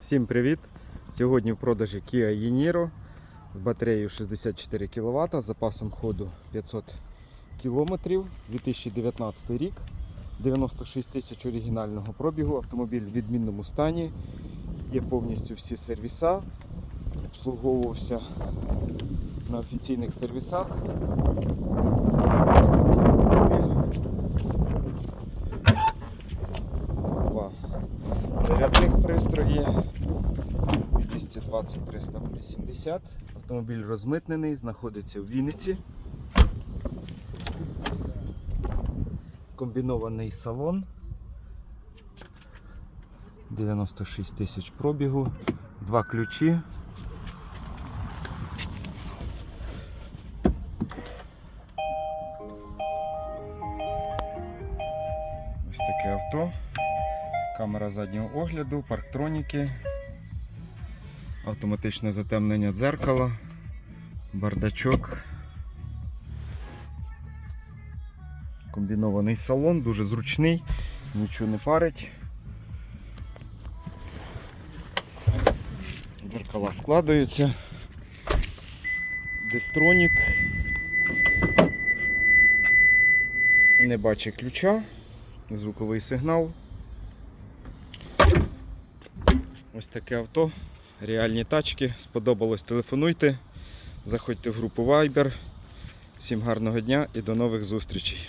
Всім привіт! Сьогодні в продажі Kia e-Niro з батареєю 64 кВт, запасом ходу 500 км, 2019 рік, 96 тисяч оригінального пробігу, автомобіль в відмінному стані, є повністю всі сервіса, обслуговувався на офіційних сервісах. Ось такий автомобіль. Два зарядних пристрої 220 380 Автомобіль розмитнений, знаходиться в Вінниці. Комбінований салон. 96 тисяч пробігу, два ключі. Ось таке авто. Камера заднього огляду, парктроніки, автоматичне затемнення дзеркала, бардачок. Комбінований салон, дуже зручний, нічого не парить. Дзеркала складаються. Дистронік. Не бачить ключа, звуковий сигнал. Ось таке авто, реальні тачки. Сподобалось, телефонуйте, заходьте в групу Viber. Всім гарного дня і до нових зустрічей.